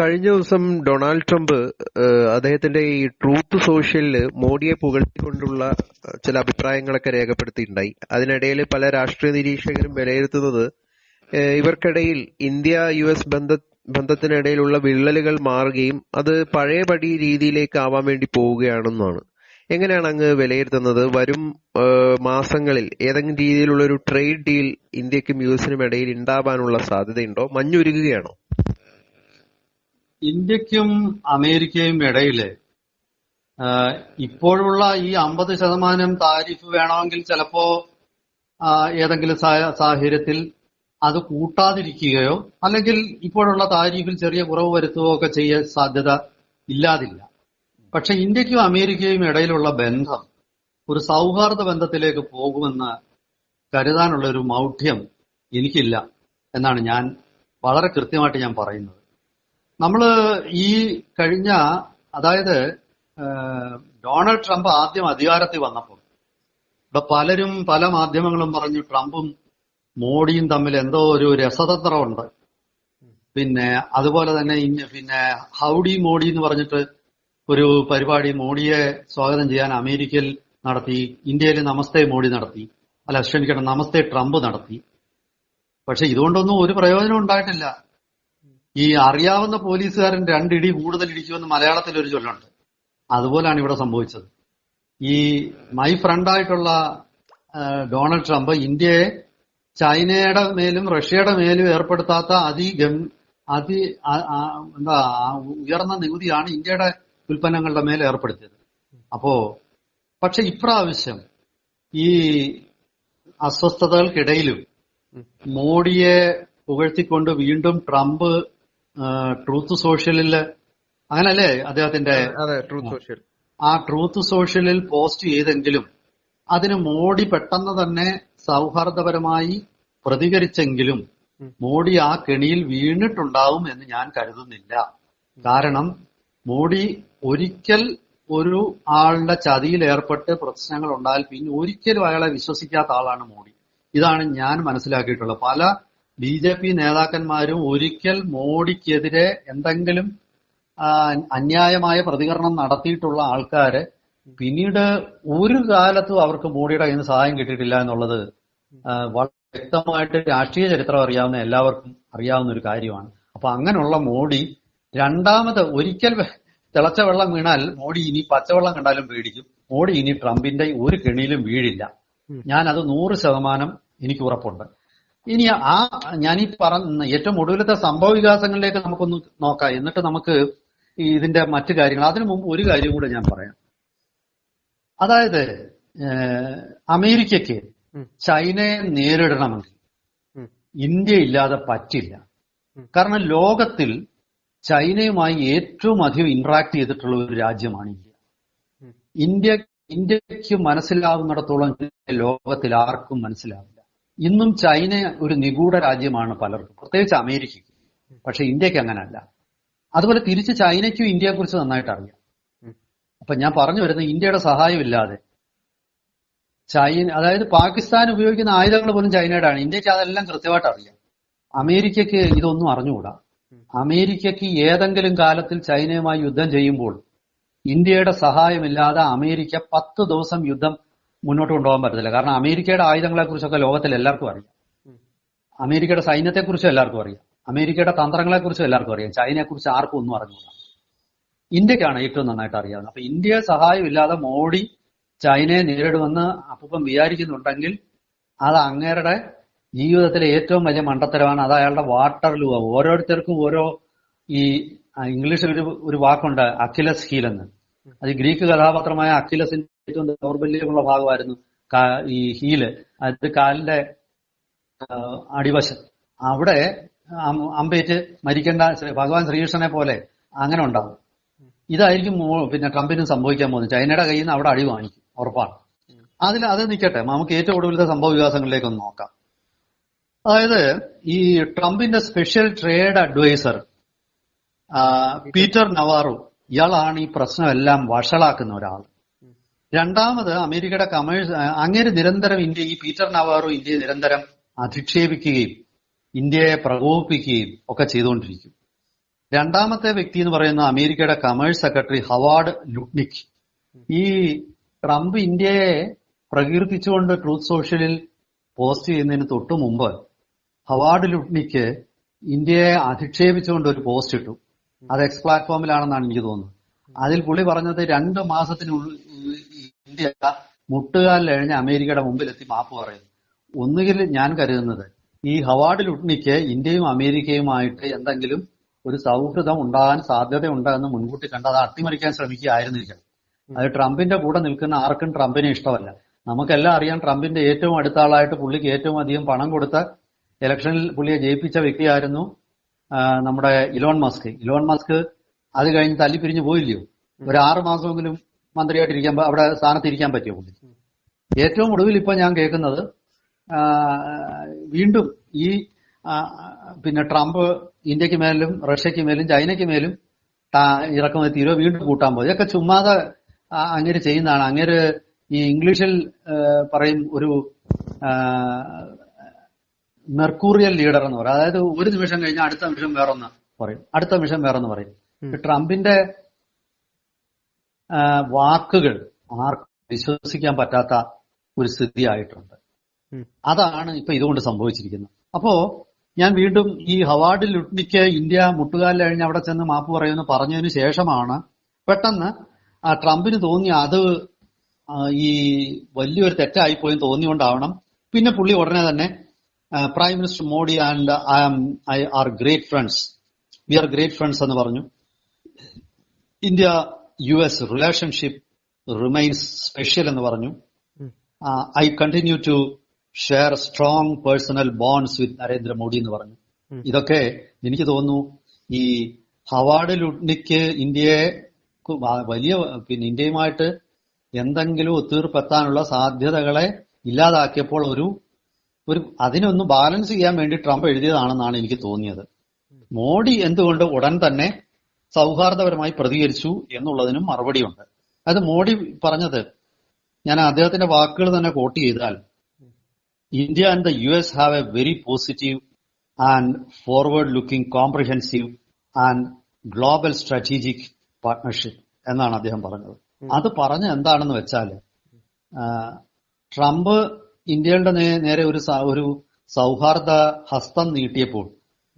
കഴിഞ്ഞ ദിവസം Donald Trump അദ്ദേഹത്തിന്റെ ഈ ട്രൂത്ത് സോഷ്യലിൽ മോഡിയെ പുകഴ്ത്തിക്കൊണ്ടുള്ള ചില അഭിപ്രായങ്ങളൊക്കെ രേഖപ്പെടുത്തിയിട്ടുണ്ടായി. അതിനിടയിൽ പല രാഷ്ട്രീയ നിരീക്ഷകരും വിലയിരുത്തുന്നത് ഇവർക്കിടയിൽ ഇന്ത്യ യു എസ് ബന്ധ ബന്ധത്തിനിടയിലുള്ള വിള്ളലുകൾ മാറുകയും അത് പഴയപടി രീതിയിലേക്ക് ആവാൻ വേണ്ടി പോവുകയാണെന്നാണ്. എങ്ങനെയാണ് അങ്ങ് വിലയിരുത്തുന്നത്? വരും മാസങ്ങളിൽ ഏതെങ്കിലും രീതിയിലുള്ള ഒരു ട്രേഡ് ഡീൽ ഇന്ത്യക്കും യു എസിനും ഇടയിൽ ഉണ്ടാവാനുള്ള സാധ്യതയുണ്ടോ? മഞ്ഞുരുകുകയാണോ? ഇന്ത്യക്കും അമേരിക്കയും ഇടയിൽ ഇപ്പോഴുള്ള ഈ അമ്പത് ശതമാനം താരിഫ് വേണമെങ്കിൽ ചിലപ്പോ ഏതെങ്കിലും സാഹചര്യത്തിൽ അത് കൂട്ടാതിരിക്കുകയോ അല്ലെങ്കിൽ ഇപ്പോഴുള്ള താരിഫിൽ ചെറിയ കുറവ് വരുത്തുകയോ ഒക്കെ ചെയ്യാൻ സാധ്യത ഇല്ലാതില്ല. പക്ഷെ ഇന്ത്യക്കും അമേരിക്കയും ഇടയിലുള്ള ബന്ധം ഒരു സൗഹാർദ്ദ ബന്ധത്തിലേക്ക് പോകുമെന്ന് കരുതാനുള്ള ഒരു മൗഢ്യം എനിക്കില്ല എന്നാണ് ഞാൻ വളരെ കൃത്യമായിട്ട് ഞാൻ പറയുന്നത്. നമ്മൾ ഈ കഴിഞ്ഞ അതായത് ഡൊണാൾഡ് ട്രംപ് ആദ്യം അധികാരത്തിൽ വന്നപ്പോൾ ഇവിടെ പലരും പല മാധ്യമങ്ങളും പറഞ്ഞു ട്രംപും മോഡിയും തമ്മിൽ എന്തോ ഒരു രസതന്ത്രമുണ്ട്. പിന്നെ അതുപോലെ തന്നെ പിന്നെ ഹൗഡി മോഡി എന്ന് പറഞ്ഞിട്ട് ഒരു പരിപാടി മോഡിയെ സ്വാഗതം ചെയ്യാൻ അമേരിക്കയിൽ നടത്തി ഇന്ത്യയിൽ നമസ്തേ മോഡി നടത്തി അല്ല ക്ഷമിക്കണം നമസ്തേ ട്രംപ് നടത്തി. പക്ഷെ ഇതുകൊണ്ടൊന്നും ഒരു പ്രയോജനം ഉണ്ടായിട്ടില്ല. ഈ അറിയാവുന്ന പോലീസുകാരൻ രണ്ടിടി കൂടുതൽ ഇടിക്കുമെന്ന് മലയാളത്തിൽ ഒരു ചൊല്ലുണ്ട്. അതുപോലാണ് ഇവിടെ സംഭവിച്ചത്. ഈ മൈ ഫ്രണ്ടായിട്ടുള്ള ഡൊണാൾഡ് ട്രംപ് ഇന്ത്യയെ ചൈനയുടെ മേലും റഷ്യയുടെ മേലും ഏർപ്പെടുത്താത്ത അതി അതി എന്താ ഉയർന്ന നികുതിയാണ് ഇന്ത്യയുടെ ഉൽപ്പന്നങ്ങളുടെ മേൽ ഏർപ്പെടുത്തിയത്. അപ്പോ പക്ഷെ ഇപ്രാവശ്യം ഈ അസ്വസ്ഥതകൾക്കിടയിലും മോഡിയെ പുകഴ്ത്തിക്കൊണ്ട് വീണ്ടും ട്രംപ് ട്രൂത്ത് സോഷ്യലിൽ അങ്ങനല്ലേ അദ്ദേഹത്തിന്റെ അതെ ട്രൂത്ത് സോഷ്യൽ ആ ട്രൂത്ത് സോഷ്യലിൽ പോസ്റ്റ് ചെയ്തെങ്കിലും അതിന് മോഡി പെട്ടെന്ന് തന്നെ സൗഹാർദ്ദപരമായി പ്രതികരിച്ചെങ്കിലും മോഡി ആ കെണിയിൽ വീണിട്ടുണ്ടാവും എന്ന് ഞാൻ കരുതുന്നില്ല. കാരണം മോഡി ഒരിക്കൽ ഒരു ആളുടെ ചതിയിൽ ഏർപ്പെട്ട് പ്രശ്നങ്ങൾ ഉണ്ടായാൽ പിന്നെ ഒരിക്കലും അയാളെ വിശ്വസിക്കാത്ത ആളാണ് മോഡി. ഇതാണ് ഞാൻ മനസ്സിലാക്കിയിട്ടുള്ളത്. പല ബി ജെ പി നേതാക്കന്മാരും ഒരിക്കൽ മോഡിക്കെതിരെ എന്തെങ്കിലും അന്യായമായ പ്രതികരണം നടത്തിയിട്ടുള്ള ആൾക്കാര് പിന്നീട് ഒരു കാലത്തും അവർക്ക് മോഡിയുടെ കയ്യിൽ നിന്ന് സഹായം കിട്ടിയിട്ടില്ല എന്നുള്ളത് വളരെ വ്യക്തമായിട്ട് രാഷ്ട്രീയ ചരിത്രം അറിയാവുന്ന എല്ലാവർക്കും അറിയാവുന്ന ഒരു കാര്യമാണ്. അപ്പൊ അങ്ങനെയുള്ള മോഡി രണ്ടാമത് ഒരിക്കൽ തിളച്ച വെള്ളം വീണാൽ മോഡി ഇനി പച്ചവെള്ളം കണ്ടാലും പേടിക്കും. മോഡി ഇനി ട്രംപിന്റെ ഒരു കെണിയിലും വീഴില്ല. ഞാൻ അത് നൂറ് ശതമാനം എനിക്ക് ഉറപ്പുണ്ട്. ഇനി ആ ഞാൻ ഈ പറഞ്ഞ ഏറ്റവും ഒടുവിലത്തെ സംഭവ വികാസങ്ങളിലേക്ക് നമുക്കൊന്ന് നോക്കാം. എന്നിട്ട് നമുക്ക് ഇതിന്റെ മറ്റു കാര്യങ്ങൾ അതിനു മുമ്പ് ഒരു കാര്യം കൂടെ ഞാൻ പറയാം. അതായത് അമേരിക്കക്ക് ചൈനയെ നേരിടണമെങ്കിൽ ഇന്ത്യ ഇല്ലാതെ പറ്റില്ല. കാരണം ലോകത്തിൽ ചൈനയുമായി ഏറ്റവും അധികം ഇന്ററാക്ട് ചെയ്തിട്ടുള്ള ഒരു രാജ്യമാണ് ഇന്ത്യ. ഇന്ത്യ ഇന്ത്യയ്ക്ക് മനസ്സിലാവുന്നിടത്തോളം ലോകത്തിൽ ആർക്കും മനസ്സിലാവില്ല. ഇന്നും ചൈന ഒരു നിഗൂഢ രാജ്യമാണ് പലർക്കും. പ്രത്യേകിച്ച് അമേരിക്കയ്ക്ക്. പക്ഷെ ഇന്ത്യയ്ക്ക് അങ്ങനല്ല. അതുപോലെ തിരിച്ച് ചൈനയ്ക്കും ഇന്ത്യയെ കുറിച്ച് നന്നായിട്ട് അറിയാം. അപ്പൊ ഞാൻ പറഞ്ഞു വരുന്നത് ഇന്ത്യയുടെ സഹായമില്ലാതെ ചൈന അതായത് പാകിസ്ഥാൻ ഉപയോഗിക്കുന്ന ആയുധങ്ങൾ പോലും ചൈനയുടെ ആണ് ഇന്ത്യയ്ക്ക് അതെല്ലാം കൃത്യമായിട്ട് അറിയാം അമേരിക്കയ്ക്ക് ഇതൊന്നും അറിഞ്ഞുകൂടാ. അമേരിക്കയ്ക്ക് ഏതെങ്കിലും കാലത്തിൽ ചൈനയുമായി യുദ്ധം ചെയ്യുമ്പോൾ ഇന്ത്യയുടെ സഹായമില്ലാതെ അമേരിക്ക പത്ത് ദിവസം യുദ്ധം മുന്നോട്ട് കൊണ്ടുപോകാൻ പറ്റത്തില്ല. കാരണം അമേരിക്കയുടെ ആയുധങ്ങളെ കുറിച്ചൊക്കെ ലോകത്തിൽ എല്ലാവർക്കും അറിയാം. അമേരിക്കയുടെ സൈന്യത്തെക്കുറിച്ചും എല്ലാവർക്കും അറിയാം. അമേരിക്കയുടെ തന്ത്രങ്ങളെക്കുറിച്ചും എല്ലാവർക്കും അറിയാം. ചൈനയെക്കുറിച്ച് ആർക്കും ഒന്നും അറിഞ്ഞില്ല ഇന്ത്യക്കാണ് ഏറ്റവും നന്നായിട്ട് അറിയാവുന്നത്. അപ്പൊ ഇന്ത്യ സഹായമില്ലാതെ മോഡി ചൈനയെ നേരിടുമെന്ന് അപ്പം വിചാരിക്കുന്നുണ്ടെങ്കിൽ അത് അങ്ങേരുടെ ജീവിതത്തിലെ ഏറ്റവും വലിയ മണ്ടത്തരമാണ്. അത് അയാളുടെ വാട്ടർലൂ. ഓരോരുത്തർക്കും ഓരോ ഈ ഇംഗ്ലീഷിൽ ഒരു ഒരു വാക്കുണ്ട് അഖിലസ് ഹീൽ എന്ന് അത് ഗ്രീക്ക് കഥാപാത്രമായ അഖിലസിന്റെ ഏറ്റവും ദൗർബല്യമുള്ള ഭാഗമായിരുന്നു ഈ ഹീൽ. അതായത് കാലിന്റെ അടിവശം. അവിടെ അമ്പേറ്റ് മരിക്കേണ്ട ഭഗവാൻ ശ്രീകൃഷ്ണനെ പോലെ അങ്ങനെ ഉണ്ടാവും. ഇതായിരിക്കും പിന്നെ ട്രംപിനും സംഭവിക്കാൻ പോകുന്നത്. ചൈനയുടെ കയ്യിൽ നിന്ന് അവിടെ അടി വാങ്ങിക്കും ഉറപ്പാണ്. അതിൽ അത് നിൽക്കട്ടെ. നമുക്ക് ഏറ്റവും ഒടുവിലത്തെ സംഭവ വികാസങ്ങളിലേക്ക് ഒന്ന് നോക്കാം. അതായത് ഈ ട്രംപിന്റെ special trade adviser Peter Navarro ഇയാളാണ് ഈ പ്രശ്നമെല്ലാം വഷളാക്കുന്ന ഒരാൾ രണ്ടാമത് അമേരിക്കയുടെ കമേഴ്സ് അങ്ങേര് നിരന്തരം ഇന്ത്യ ഈ പീറ്റർ നവാറു ഇന്ത്യയെ നിരന്തരം അധിക്ഷേപിക്കുകയും ഇന്ത്യയെ പ്രകോപിപ്പിക്കുകയും ഒക്കെ ചെയ്തുകൊണ്ടിരിക്കും. രണ്ടാമത്തെ വ്യക്തി എന്ന് പറയുന്ന അമേരിക്കയുടെ കമേഴ്സ് സെക്രട്ടറി ഹവാർഡ് ലുട്നിക്. ഈ ട്രംപ് ഇന്ത്യയെ പ്രകീർത്തിച്ചുകൊണ്ട് ട്രൂത്ത് സോഷ്യലിൽ പോസ്റ്റ് ചെയ്യുന്നതിന് തൊട്ടു മുമ്പ് ഹവാർഡ് ലുട്നിക്ക് ഇന്ത്യയെ അധിക്ഷേപിച്ചുകൊണ്ട് ഒരു പോസ്റ്റ് ഇട്ടു. അത് എക്സ് പ്ലാറ്റ്ഫോമിലാണെന്നാണ് എനിക്ക് തോന്നുന്നത്. അതിൽ പുള്ളി പറഞ്ഞത് രണ്ട് മാസത്തിനുള്ളിൽ ഇന്ത്യ മുട്ടുകാലിലഴിഞ്ഞ് അമേരിക്കയുടെ മുമ്പിലെത്തി മാപ്പ് പറയുന്നു. ഒന്നുകിൽ ഞാൻ കരുതുന്നത് ഈ ഹവാർഡ് ലുട്നിക്ക് ഇന്ത്യയും അമേരിക്കയുമായിട്ട് എന്തെങ്കിലും ഒരു സൗഹൃദം ഉണ്ടാകാൻ സാധ്യതയുണ്ടെന്ന് മുൻകൂട്ടി കണ്ട് അത് അട്ടിമറിക്കാൻ ശ്രമിക്കുകയായിരുന്നിരിക്കണം. അത് ട്രംപിന്റെ കൂടെ നിൽക്കുന്ന ആർക്കും ട്രംപിനെ ഇഷ്ടമല്ല. നമുക്കെല്ലാം അറിയാം ട്രംപിന്റെ ഏറ്റവും അടുത്ത ആളായിട്ട് പുള്ളിക്ക് ഏറ്റവും അധികം പണം കൊടുത്ത ഇലക്ഷനിൽ പുള്ളിയെ ജയിപ്പിച്ച വ്യക്തിയായിരുന്നു നമ്മുടെ ഇലോൺ മസ്ക്. ഇലോൺ മസ്ക് അത് കഴിഞ്ഞ് തല്ലിപ്പിരിഞ്ഞു പോയില്ലയോ? ഒരു ആറ് മാസമെങ്കിലും മന്ത്രിയായിട്ടിരിക്കാൻ അവിടെ സ്ഥാനത്തിരിക്കാൻ പറ്റിയോ ഏറ്റവും ഒടുവിൽ ഇപ്പൊ ഞാൻ കേൾക്കുന്നത് വീണ്ടും ഈ പിന്നെ ട്രംപ് ഇന്ത്യയ്ക്ക് മേലും റഷ്യക്ക് മേലും ചൈനയ്ക്ക് മേലും ഇറക്കുമതി തീരുവ വീണ്ടും കൂട്ടാൻ പോകും ഇതൊക്കെ ചുമ്മാതെ അങ്ങേര് ചെയ്യുന്നതാണ്. അങ്ങേര് ഈ ഇംഗ്ലീഷിൽ പറയും ഒരു മെർക്കൂറിയൽ ലീഡർ എന്ന് പറയും. അതായത് ഒരു നിമിഷം കഴിഞ്ഞാൽ അടുത്ത നിമിഷം വേറൊന്ന് പറയും. അടുത്ത നിമിഷം വേറൊന്ന് പറയും. ട്രംപിന്റെ വാക്കുകൾ ആർക്കും വിശ്വസിക്കാൻ പറ്റാത്ത ഒരു സ്ഥിതി ആയിട്ടുണ്ട് അതാണ് ഇപ്പൊ ഇതുകൊണ്ട് സംഭവിച്ചിരിക്കുന്നത്. അപ്പോ ഞാൻ വീണ്ടും ഈ ഹവാർഡിൽ ലുട്നിക്ക് ഇന്ത്യ മുട്ടുകാലിൽ കഴിഞ്ഞ് അവിടെ ചെന്ന് മാപ്പ് പറയുമെന്ന് പറഞ്ഞതിന് ശേഷമാണ് പെട്ടെന്ന് ആ ട്രംപിന് തോന്നി അത് ഈ വലിയൊരു തെറ്റായി പോയി തോന്നിയോണ്ടാവണം പിന്നെ പുള്ളി ഉടനെ തന്നെ prime minister Modi and I am I are great friends we are great friends എന്ന് പറഞ്ഞു. India U S relationship remains special എന്ന് പറഞ്ഞു. I continue to share strong personal bonds with Narendra Modi എന്ന് പറഞ്ഞു. ഇതൊക്കെ എനിക്ക് തോന്നുന്നു ഈ ഹവാർഡ് ലുട്നിക്ക് ഇന്ത്യയെ വലിയ പിന്നെ ഇന്ത്യയുമായിട്ട് എന്തെങ്കിലും ഒത്തീർപ്പെത്താനുള്ള സാധ്യതകളെ ഇല്ലാതാക്കിയപ്പോൾ ഒരു ഒരു അതിനൊന്ന് ബാലൻസ് ചെയ്യാൻ വേണ്ടി ട്രംപ് എഴുതിയതാണെന്നാണ് എനിക്ക് തോന്നിയത്. മോഡി എന്തുകൊണ്ട് ഉടൻ തന്നെ സൗഹാർദ്ദപരമായി പ്രതികരിച്ചു എന്നുള്ളതിനും മറുപടിയുണ്ട്. അത് മോഡി പറഞ്ഞത് ഞാൻ അദ്ദേഹത്തിന്റെ വാക്കുകൾ തന്നെ കോട്ട് ചെയ്താൽ India and the U S have a very positive and forward looking comprehensive and global strategic partnership എന്നാണ് അദ്ദേഹം പറഞ്ഞത്. അത് പറഞ്ഞ എന്താണെന്ന് വെച്ചാൽ ട്രംപ് ഇന്ത്യയുടെ നേരെ ഒരു ഒരു സൗഹാർദ്ദ ഹസ്തം നീട്ടിയപ്പോൾ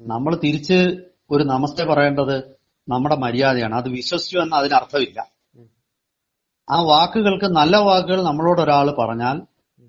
നമ്മൾ തിരിച്ച് ഒരു നമസ്തേ പറയേണ്ടത് നമ്മുടെ മര്യാദയാണ്. അത് വിശ്വസിച്ചു എന്ന് അതിനർത്ഥമില്ല ആ വാക്കുകൾക്ക് നല്ല വാക്കുകൾ നമ്മളോട് ഒരാൾ പറഞ്ഞാൽ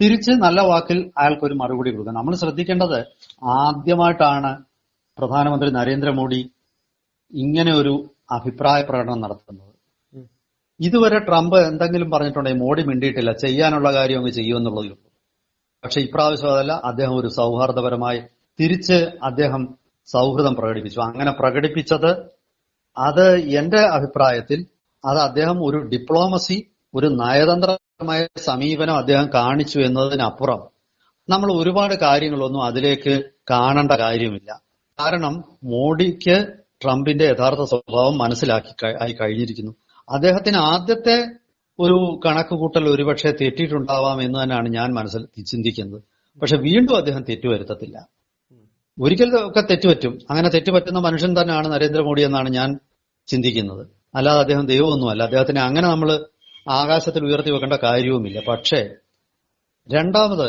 തിരിച്ച് നല്ല വാക്കിൽ അയാൾക്ക് ഒരു മറുപടി കൊടുക്കുക നമ്മൾ ശ്രദ്ധിക്കേണ്ടത് ആദ്യമായിട്ടാണ് പ്രധാനമന്ത്രി നരേന്ദ്രമോദി ഇങ്ങനെ ഒരു അഭിപ്രായ പ്രകടനം നടത്തുന്നത്. ഇതുവരെ ട്രംപ് എന്തെങ്കിലും പറഞ്ഞിട്ടുണ്ടെങ്കിൽ മോഡി മിണ്ടിയിട്ടില്ല. ചെയ്യാനുള്ള കാര്യം അങ്ങ് ചെയ്യുമെന്നുള്ളതേ ഉള്ളൂ. പക്ഷെ ഇപ്രാവശ്യം അതല്ല അദ്ദേഹം ഒരു സൗഹാർദ്ദപരമായി തിരിച്ച് അദ്ദേഹം സൗഹൃദം പ്രകടിപ്പിച്ചു. അങ്ങനെ പ്രകടിപ്പിച്ചത് അത് എന്റെ അഭിപ്രായത്തിൽ അത് അദ്ദേഹം ഒരു ഡിപ്ലോമസി ഒരു നയതന്ത്രമായ സമീപനം അദ്ദേഹം കാണിച്ചു എന്നതിനപ്പുറം നമ്മൾ ഒരുപാട് കാര്യങ്ങളൊന്നും അതിലേക്ക് കാണേണ്ട കാര്യമില്ല. കാരണം മോഡിക്ക് ട്രംപിന്റെ യഥാർത്ഥ സ്വഭാവം മനസ്സിലാക്കി ആയി കഴിഞ്ഞിരിക്കുന്നു. അദ്ദേഹത്തിന് ആദ്യത്തെ ഒരു കണക്കുകൂട്ടൽ ഒരുപക്ഷെ തെറ്റിയിട്ടുണ്ടാവാം എന്ന് തന്നെയാണ് ഞാൻ മനസ്സിൽ ചിന്തിക്കുന്നത്. പക്ഷെ വീണ്ടും അദ്ദേഹം തെറ്റുവരുത്തത്തില്ല. ഒരിക്കൽ ഒക്കെ തെറ്റുപറ്റും. അങ്ങനെ തെറ്റുപറ്റുന്ന മനുഷ്യൻ തന്നെയാണ് നരേന്ദ്രമോദി എന്നാണ് ഞാൻ ചിന്തിക്കുന്നത്. അല്ലാതെ അദ്ദേഹം ദൈവമൊന്നുമല്ല. അദ്ദേഹത്തിനെ അങ്ങനെ നമ്മൾ ആകാശത്തിൽ ഉയർത്തി വെക്കേണ്ട കാര്യവുമില്ല. പക്ഷേ രണ്ടാമത്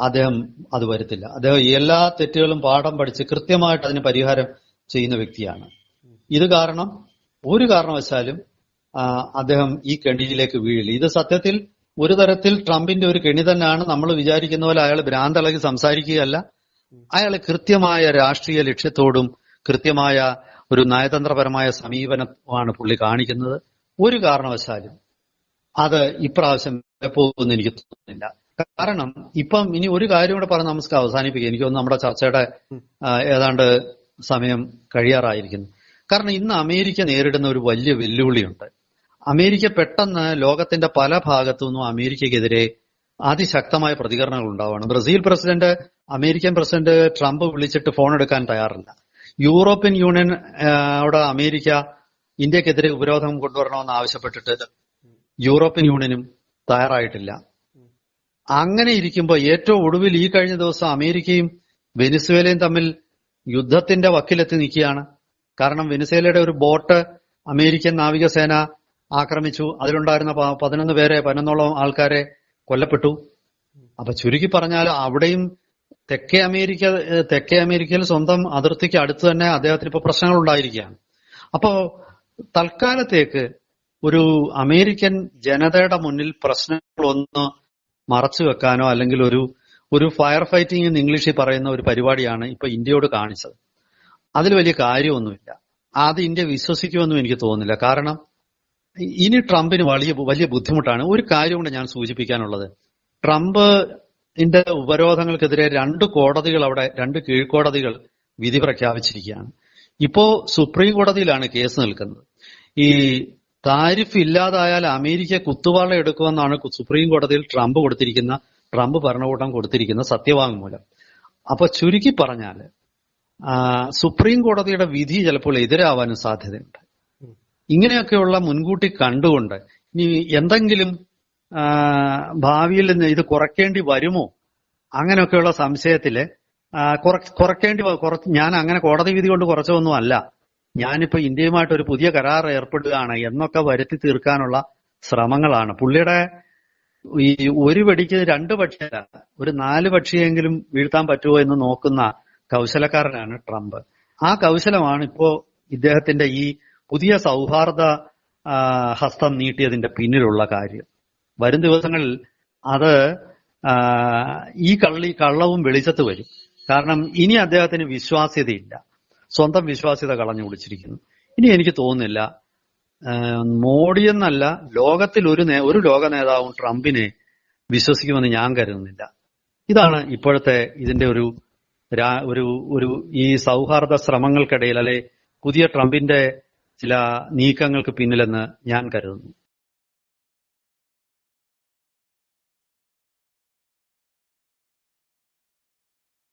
അദ്ദേഹം അത് വരുത്തില്ല. അദ്ദേഹം എല്ലാ തെറ്റുകളും പാഠം പഠിച്ച് കൃത്യമായിട്ട് അതിന് പരിഹാരം ചെയ്യുന്ന വ്യക്തിയാണ്. ഇത് കാരണം ഒരു കാരണവശാലും അദ്ദേഹം ഈ കെണിയിലേക്ക് വീഴില്ല. ഇത് സത്യത്തിൽ ഒരു തരത്തിൽ ട്രംപിന്റെ ഒരു കെണി തന്നെയാണ് നമ്മൾ വിചാരിക്കുന്ന പോലെ അയാൾ ഭ്രാന്തളകി സംസാരിക്കുകയല്ല. അയാൾ കൃത്യമായ രാഷ്ട്രീയ ലക്ഷ്യത്തോടും കൃത്യമായ ഒരു നയതന്ത്രപരമായ സമീപനമാണ് പുള്ളി കാണിക്കുന്നത്. ഒരു കാരണവശാലും അത് ഇപ്രാവശ്യം പോകുമെന്ന് എനിക്ക് തോന്നുന്നില്ല. കാരണം ഇപ്പം ഇനി ഒരു കാര്യം കൂടെ പറഞ്ഞ് നമുക്ക് അവസാനിപ്പിക്കാം. എനിക്ക് തോന്നുന്നു നമ്മുടെ ചർച്ചയുടെ ഏതാണ്ട് സമയം കഴിയാറായിരിക്കുന്നു. കാരണം ഇന്ന് അമേരിക്ക നേരിടുന്ന ഒരു വലിയ വെല്ലുവിളിയുണ്ട്. അമേരിക്ക പെട്ടെന്ന് ലോകത്തിന്റെ പല ഭാഗത്തു നിന്നും അമേരിക്കക്കെതിരെ അതിശക്തമായ പ്രതികരണങ്ങൾ ഉണ്ടാവുകയാണ്. Brazil president American president Trump വിളിച്ചിട്ട് ഫോൺ എടുക്കാൻ തയ്യാറില്ല. യൂറോപ്യൻ യൂണിയൻ അവിടെ അമേരിക്ക ഇന്ത്യക്കെതിരെ ഉപരോധം കൊണ്ടുവരണമെന്ന് ആവശ്യപ്പെട്ടിട്ട് യൂറോപ്യൻ യൂണിയനും തയ്യാറായിട്ടില്ല. അങ്ങനെ ഇരിക്കുമ്പോൾ ഏറ്റവും ഒടുവിൽ ഈ കഴിഞ്ഞ ദിവസം അമേരിക്കയും വെനിസ്വേലയും തമ്മിൽ യുദ്ധത്തിന്റെ വക്കിലെത്തി നിൽക്കുകയാണ്. കാരണം വെനിസ്വേലയുടെ ഒരു ബോട്ട് അമേരിക്കൻ നാവികസേന ആക്രമിച്ചു. അതിലുണ്ടായിരുന്ന പതിനൊന്ന് പേരെ പതിനൊന്നോളം ആൾക്കാരെ കൊല്ലപ്പെട്ടു. അപ്പൊ ചുരുക്കി പറഞ്ഞാൽ അവിടെയും തെക്കേ അമേരിക്ക തെക്കേ അമേരിക്കയിൽ സ്വന്തം അതിർത്തിക്ക് അടുത്ത് തന്നെ അദ്ദേഹത്തിന് ഇപ്പൊ പ്രശ്നങ്ങൾ ഉണ്ടായിരിക്കുകയാണ് അപ്പോ തൽക്കാലത്തേക്ക് ഒരു അമേരിക്കൻ ജനതയുടെ മുന്നിൽ പ്രശ്നങ്ങളൊന്ന് മറച്ചു വെക്കാനോ അല്ലെങ്കിൽ ഒരു ഒരു ഫയർ ഫൈറ്റിംഗ് എന്ന് ഇംഗ്ലീഷിൽ പറയുന്ന ഒരു പരിപാടിയാണ് ഇപ്പൊ ഇന്ത്യയോട് കാണിച്ചത്. അതിൽ വലിയ കാര്യമൊന്നുമില്ല. അത് ഇന്ത്യ വിശ്വസിക്കുമെന്നും എനിക്ക് തോന്നുന്നില്ല. കാരണം ഇനി ട്രംപിന് വലിയ വലിയ ബുദ്ധിമുട്ടാണ്. ഒരു കാര്യം കൊണ്ട് ഞാൻ സൂചിപ്പിക്കാനുള്ളത്. ട്രംപ് ന്റെ ഉപരോധങ്ങൾക്കെതിരെ രണ്ട് കോടതികൾ അവിടെ രണ്ട് കീഴ്ക്കോടതികൾ വിധി പ്രഖ്യാപിച്ചിരിക്കുകയാണ്. ഇപ്പോ സുപ്രീം കോടതിയിലാണ് കേസ് നിൽക്കുന്നത്. ഈ താരിഫ് ഇല്ലാതായാൽ അമേരിക്ക കുത്തുവാള എടുക്കുമെന്നാണ് സുപ്രീം കോടതിയിൽ ട്രംപ് കൊടുത്തിരിക്കുന്ന ട്രംപ് ഭരണകൂടം കൊടുത്തിരിക്കുന്ന സത്യവാങ്മൂലം. അപ്പൊ ചുരുക്കി പറഞ്ഞാൽ സുപ്രീം കോടതിയുടെ വിധി ചിലപ്പോൾ എതിരാവാനും സാധ്യതയുണ്ട്. ഇങ്ങനെയൊക്കെയുള്ള മുൻകൂട്ടി കണ്ടുകൊണ്ട് ഇനി എന്തെങ്കിലും ഭാവിയിൽ നിന്ന് ഇത് കുറയ്ക്കേണ്ടി വരുമോ? അങ്ങനെയൊക്കെയുള്ള സംശയത്തിൽ കുറയ്ക്കേണ്ടി കുറച്ച് ഞാൻ അങ്ങനെ കോടതി വിധി കൊണ്ട് കുറച്ചതൊന്നും അല്ല. ഞാനിപ്പോ ഇന്ത്യയുമായിട്ട് ഒരു പുതിയ കരാർ ഏർപ്പെടുകയാണ് എന്നൊക്കെ വരുത്തി തീർക്കാനുള്ള ശ്രമങ്ങളാണ്. പുള്ളിയുടെ ഈ ഒരു വെടിക്ക് രണ്ട് പക്ഷിയല്ല ഒരു നാല് പക്ഷിയെങ്കിലും വീഴ്ത്താൻ പറ്റുമോ എന്ന് നോക്കുന്ന കൗശലക്കാരനാണ് ട്രംപ്. ആ കൗശലമാണ് ഇപ്പോ ഇദ്ദേഹത്തിന്റെ ഈ പുതിയ സൗഹാർദ്ദ ഹസ്തം നീട്ടിയതിന്റെ പിന്നിലുള്ള കാര്യം. വരും ദിവസങ്ങളിൽ അത് ഈ കള്ളി കള്ളവും വെളിച്ചത്ത് വരും. കാരണം ഇനി അദ്ദേഹത്തിന് വിശ്വാസ്യതയില്ല. സ്വന്തം വിശ്വാസ്യത കളഞ്ഞു കുടിച്ചിരിക്കുന്നു. ഇനി എനിക്ക് തോന്നുന്നില്ല മോഡിയെന്നല്ല ലോകത്തിൽ ഒരു ഒരു ലോക നേതാവും ട്രംപിനെ വിശ്വസിക്കുമെന്ന് ഞാൻ കരുതുന്നില്ല. ഇതാണ് ഇപ്പോഴത്തെ ഇതിന്റെ ഒരു ഒരു ഒരു ഈ സൗഹാർദ്ദ ശ്രമങ്ങൾക്കിടയിൽ അല്ലെ പുതിയ ട്രംപിന്റെ ചില നീക്കങ്ങൾക്ക് പിന്നിലെന്ന് ഞാൻ കരുതുന്നു.